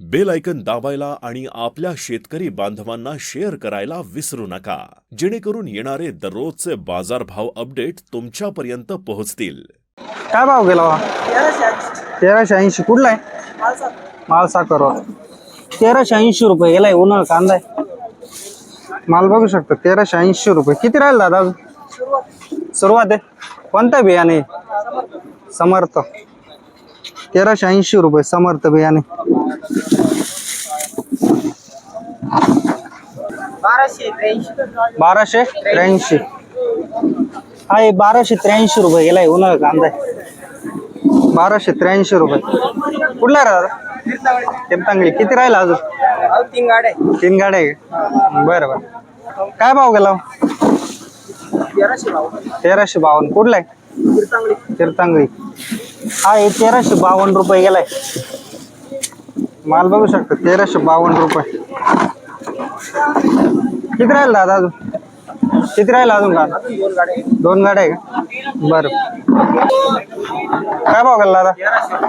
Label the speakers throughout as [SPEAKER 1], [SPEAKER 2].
[SPEAKER 1] Bell icon दाबायला आणि आपल्या शेतकरी बांधवांना शेअर करायला विसरू नका. जेणेकरून येणारे दररोजचे बाजारभाव अपडेट तुमच्यापर्यंत पोहोचतील.
[SPEAKER 2] काय भाव गेला बा तेराशे ऐंशी. कुठला आहे? माल साखर तेराशे ऐंशी रुपये गेलाय उन्हाळा कांदा आहे. माल बघू शकतो तेराशे ऐंशी रुपये. किती राहील दादा अजून? सुरुवात आहे. कोणता बियाणे? समर्थ. तेराशे ऐंशी रुपये समर्थ बियाणे
[SPEAKER 3] बाराशे त्र्याऐंशी
[SPEAKER 2] बाराशे त्र्याऐंशी. हा हे बाराशे त्र्याऐंशी रुपये गेलाय उन्हाळा कांदा. आहे बाराशे त्र्याऐंशी रुपये. कुठला आहे रे दादा तीर्थांगली किती राहिला अजून?
[SPEAKER 3] तीन गाड्या आहे.
[SPEAKER 2] तीन गाड्या आहे का? बरं बरं. काय भाव गेला?
[SPEAKER 3] तेराशे
[SPEAKER 2] बावन्न. कुठला आहे?
[SPEAKER 3] तीर्थांगडी
[SPEAKER 2] हा हे तेराशे बावन्न रुपये गेलाय. माल बघू शकता तेराशे बावन्न रुपये. किती राहील दादा अजून? किती राहील अजून का
[SPEAKER 3] दोन गाड्या आहे.
[SPEAKER 2] का? बरं. काय भाव गेला दादा?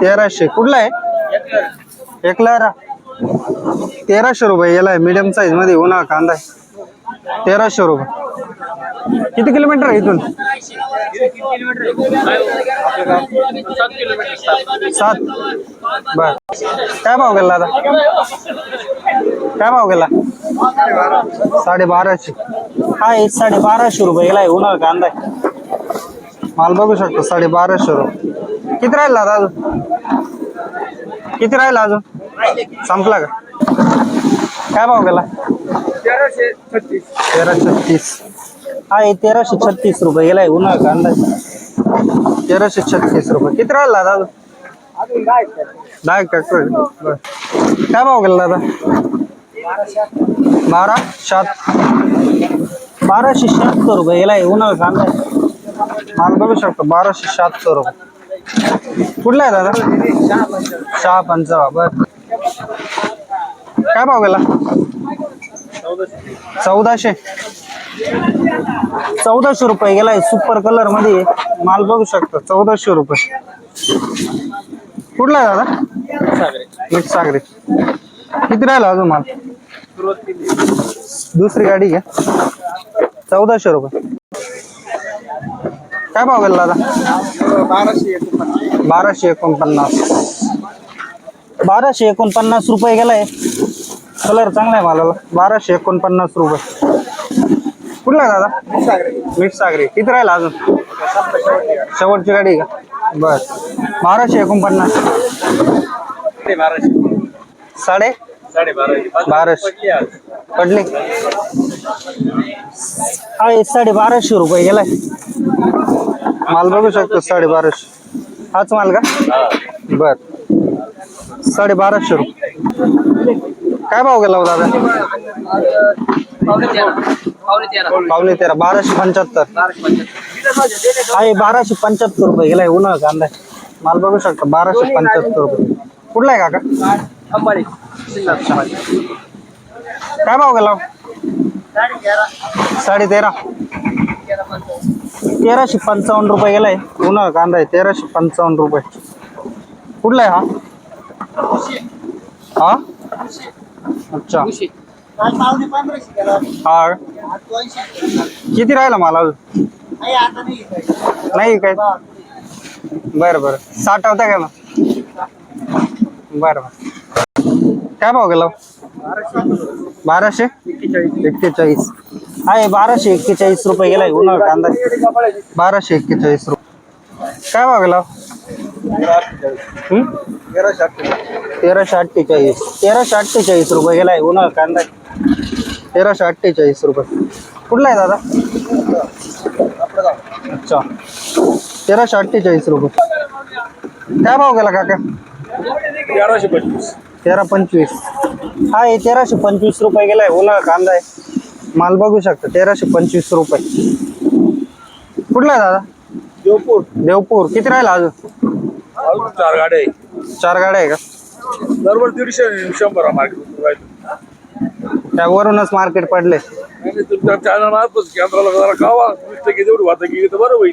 [SPEAKER 2] तेराशे. कुठला आहे? एकला रा तेराशे रुपये गेलाय मिडियम साईजमध्ये उन्हाळा कांदा आहे. तेराशे रुपये. किती किलोमीटर आहे इथून? सात. बर. काय भाव गेला दादा काय भाव गेला? साडे बाराशे हा एक साडे बाराशे रुपये आहे उन्हाळा कांदा माल बघू शकतो साडे बाराशे रुपये. किती राहिला दादा अजून? किती राहिला अजून? संपला का? काय भाव गेला?
[SPEAKER 3] तेराशे छत्तीस.
[SPEAKER 2] तेरा छत्तीस. हा हे तेराशे छत्तीस रुपये. गेलाय उन्हाळा कांदा. तेराशे छत्तीस रुपये. किती राहिला दादा? अजून
[SPEAKER 3] अजून
[SPEAKER 2] दहा ट्रॅक्टर बर. काय भाव गेला दादा? बारा सात. बाराशे शहात्तर रुपये. गेलाय उन्हाळा कांदा माल बघू शकतो. बाराशे शहात्तर रुपये. कुठला आहे दादा? सहा पंचावा बर. काय भाव गेला? चौदाशे. चौदाशे रुपये गेलाय सुपर कलरमध्ये. माल बघू शकतो चौदाशे रुपये. कुठला आहे दादा? मिक्स सागरी. किती राहिला अजून माल? दुसरी गाडी घ्या. चौदाशे रुपये. काय भाव गेला दादा?
[SPEAKER 3] बाराशे एकोणपन्नास.
[SPEAKER 2] बाराशे एकोणपन्नास. बाराशे एकोणपन्नास रुपये गेलाय. कलर चांगला आहे मालाला. बाराशे एकोणपन्नास रुपये. कुठला आहे दादा? मिक्स सागरी किती राहिला अजून? शेवटची गाडी आहे का? बर बाराशे एकोणपन्नास. साडे?
[SPEAKER 3] बाराशे.
[SPEAKER 2] पडले? हे साडे बाराशे रुपये गेलाय. माल बघू शकतो साडे बाराशे. हाच माल का? बर. साडे बाराशे रुपये. काय भाव गेला हो दादा?
[SPEAKER 3] पावणे तेरा.
[SPEAKER 2] बाराशे पंच्याहत्तर.
[SPEAKER 3] बाराशे पंच्याहत्तर.
[SPEAKER 2] हा हे बाराशे पंच्याहत्तर रुपये. गेलाय उन्हाळा कांदा. आहे. माल बघू शकतो बाराशे पंच्याहत्तर रुपये. कुठला आहे काका?
[SPEAKER 3] अंबाडी.
[SPEAKER 2] काय भाव गेला? साडे तेरा तेराशे पंचावन्न रुपये गेलाय उन्हाळा कांदा आहे तेराशे पंचावन्न रुपये. कुठला आहे हा? हा? अच्छा.
[SPEAKER 3] पावणे पंधराशे गेला
[SPEAKER 2] हा।
[SPEAKER 3] दोनशे
[SPEAKER 2] किती राहिला मला? अजून
[SPEAKER 3] नाही आता नाही
[SPEAKER 2] नाही काय बरं बरं। साठ होता काय मग बरं बरं। काय भाव गेला? बाराशे। एक्केचाळीस। हा हे बाराशे एक्केचाळीस रुपये गेलाय उन्हाळा कांदा. बाराशे एक्केचाळीस रुपये काय भाव गेला? हं? तेराशे अठ्ठेचाळीस. तेराशे अठ्ठेचाळीस रुपये गेलाय उन्हाळा कांदा. तेराशे अठ्ठेचाळीस रुपये. कुठला आहे दादा? अच्छा. तेराशे अठ्ठेचाळीस रुपये. काय भाव गेला काका?
[SPEAKER 3] तेराशे पंचवीस.
[SPEAKER 2] तेरा पंचवीस. हा हे तेराशे पंचवीस रुपये गेलाय. उन्हाळा कांदा आहे. माल बघू शकता. तेराशे पंचवीस रुपये. कुठला आहे दादा?
[SPEAKER 3] देवपूर.
[SPEAKER 2] देवपूर. किती राहिला अजून?
[SPEAKER 3] अजून चार गाड्या आहे.
[SPEAKER 2] चार गाड्या आहे का?
[SPEAKER 3] दरवर दीडशे शंभर मार्केट.
[SPEAKER 2] त्यावरूनच मार्केट पडले.
[SPEAKER 3] तुमच्या चॅनल मार्फत केंद्राला जरा वीस टक्के वाहतूक तर बरं होईल.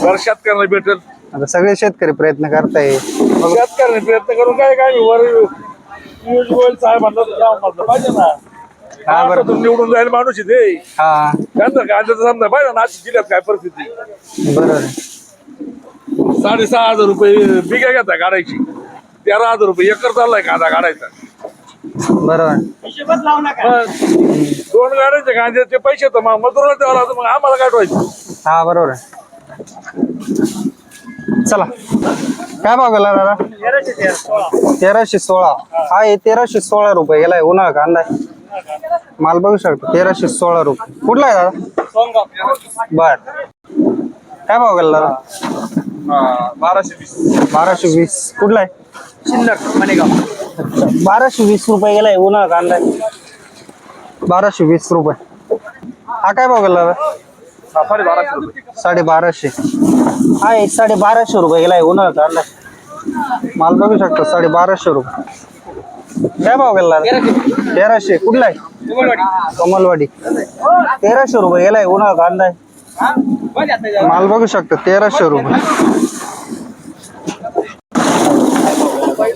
[SPEAKER 3] जरा शेतकऱ्यांना भेटेल.
[SPEAKER 2] आता सगळे शेतकरी प्रयत्न करताय.
[SPEAKER 3] शेतकऱ्यांनी प्रयत्न करून काय काय वर पियुष गोयल साहेबांना तर जाऊन म्हटलं पाहिजे ना.
[SPEAKER 2] हा, बरं.
[SPEAKER 3] निवडून जाईल माणूस आहे ते
[SPEAKER 2] हा.
[SPEAKER 3] त्यांचं कांद्याचं समजा पाहिजे ना आज जिल्ह्यात काय परिस्थिती.
[SPEAKER 2] बरोबर आहे.
[SPEAKER 3] साडेसहा हजार रुपये बिगा घेता काढायची तेरा हजार रुपये एकर चाललाय कांदा काढायचा.
[SPEAKER 2] बरोबर.
[SPEAKER 3] दोन गाड्यांचे कांद्याचे पैसे तर मग मजुराला द्यावं लागतं मग आम्हाला काय ठेवायचं?
[SPEAKER 2] हा बरोबर आहे. चला. काय भाव गेला दादा? तेराशे सोळा. हा हे तेराशे सोळा रुपये गेलाय उन्हाळा कांदा आहे. माल बघू शकतो तेराशे सोळा रुपये. कुठला आहे दादा? बर. काय भाव गेला दादा?
[SPEAKER 3] बाराशे वीस.
[SPEAKER 2] बाराशे वीस. कुठला आहे?
[SPEAKER 3] शिल्लक मनेगाव
[SPEAKER 2] बाराशे वीस रुपये गेलाय उन्हाळा कांदा. आहे. बाराशे वीस रुपये. हा काय भाव गेला
[SPEAKER 3] साडे बाराशे रुपये
[SPEAKER 2] साडे बाराशे हा एक साडे बाराशे रुपये गेलाय उन्हाळा कांदा. माल बघू शकतो साडे बाराशे रुपये. काय भाव गेला तेराशे. कुठला आहे? कमलवाडी. तेराशे रुपये गेलाय उन्हाळा कांदा आहे. माल बघू शकतो तेराशे रुपये.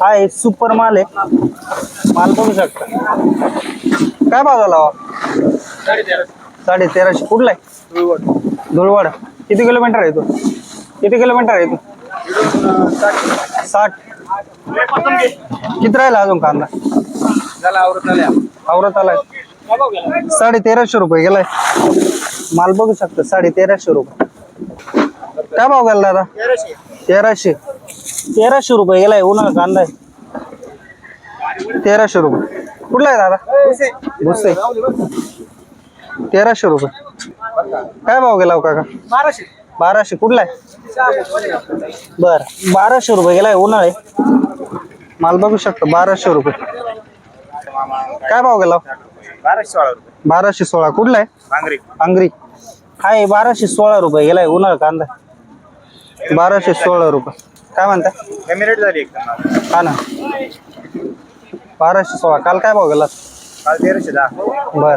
[SPEAKER 2] हा एक सुपर माल आहे. माल बघू शकता. काय भाव झाला हो? साडे तेराशे कुठला आहे? धुळवड. किती किलोमीटर आहे तो? किती किलोमीटर आहे तो? साठ. किती राहिला अजून कांदा? आवरत आलाय. साडे तेराशे रुपये गेलाय. माल बघू शकतो साडे तेराशे रुपये. काय भाव गेला दादा? तेराशे. तेराशे रुपये गेलाय उन्हाळा कांदा आहे. तेराशे रुपये. कुठला आहे दादा? भुसे. तेराशे रुपये. काय भाव गेला हो काका?
[SPEAKER 3] बाराशे.
[SPEAKER 2] बाराशे. कुठला आहे? बर. बाराशे रुपये गेलाय उन्हाळे माल बघू शकतो बाराशे रुपये. काय भाव गेला हो?
[SPEAKER 3] बाराशे सोळा रुपये.
[SPEAKER 2] बाराशे सोळा. कुठला आहे? अंगरी हाय बाराशे सोळा रुपये गेलाय उन्हाळा कांदा. बाराशे सोळा रुपये. काय म्हणता?
[SPEAKER 3] कमी रेट झाली एकदम
[SPEAKER 2] हा ना. बाराशे सोळा. काल काय भाव गेला?
[SPEAKER 3] काल तेराशे दहा.
[SPEAKER 2] बर.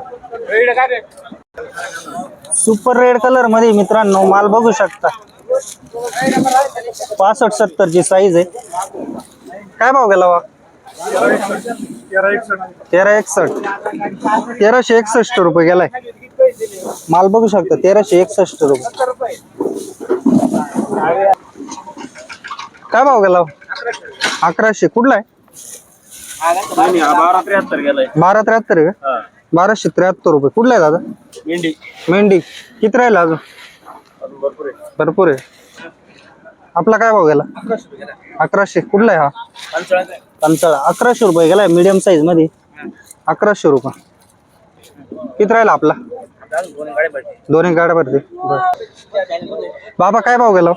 [SPEAKER 2] सुपर रेड कलरमध्ये मित्रांनो माल बघू शकता. पासष्ट सत्तर ची साईज आहे. काय भाव गेला वा? तेरा एकसष्ट. तेराशे एकसष्ट रुपये गेलाय. माल बघू शकता तेराशे एकसष्ट रुपये. काय भाव गेला? अकराशे. कुठला आहे?
[SPEAKER 3] बारा त्र्याहत्तर गेलाय.
[SPEAKER 2] बारा त्र्याहत्तर आहे का? बाराशे त्र्याहत्तर रुपये. कुठला आहे दादा?
[SPEAKER 3] मेंढी.
[SPEAKER 2] मेंढी. किती राहिला अजून?
[SPEAKER 3] भरपूर आहे.
[SPEAKER 2] आपला काय भाव गेला? अकराशे. कुठला आहे हा? पंचाळा अकराशे रुपये गेलाय मीडियम साईजमध्ये. अकराशे रुपये. किती राहिला आपला? दोन्ही गाड्या भरते. बाबा काय भाव गेला?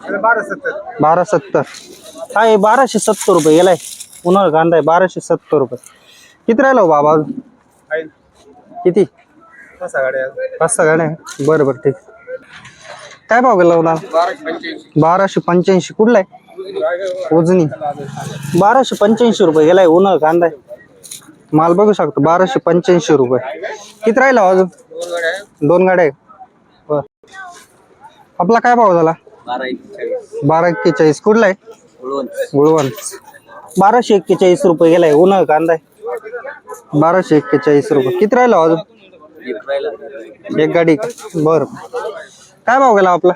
[SPEAKER 3] बारा सत्तर.
[SPEAKER 2] बारा सत्तर. हे बाराशे सत्तर रुपये गेलाय. उन्हाळा कांदा आहे बाराशे सत्तर रुपये. किती राहिला हो बाबा अजून? किती? पाच सहा गाड्या आहे? बरं बरं ठीक. काय भाव गेला उन्हाळा बाराशे पंच्याऐंशी. कुठला आहे? उजनी. बाराशे पंच्याऐंशी रुपये गेलाय उन्हाळा कांदा आहे. माल बघू शकतो बाराशे पंच्याऐंशी रुपये. किती राहिला हो अजून? दोन गाड्या आहे. बर. आपला काय भाव झाला? बारा एक्केचाळीस. कुठला आहे? गुळवण. बाराशे एक्केचाळीस रुपये गेलाय. उन्हाळा कांदा आहे. बाराशे एक्केचाळीस रुपये. किती राहिला हो अजून? एक गाडी. का? बरं. काय भाव गेला आपला?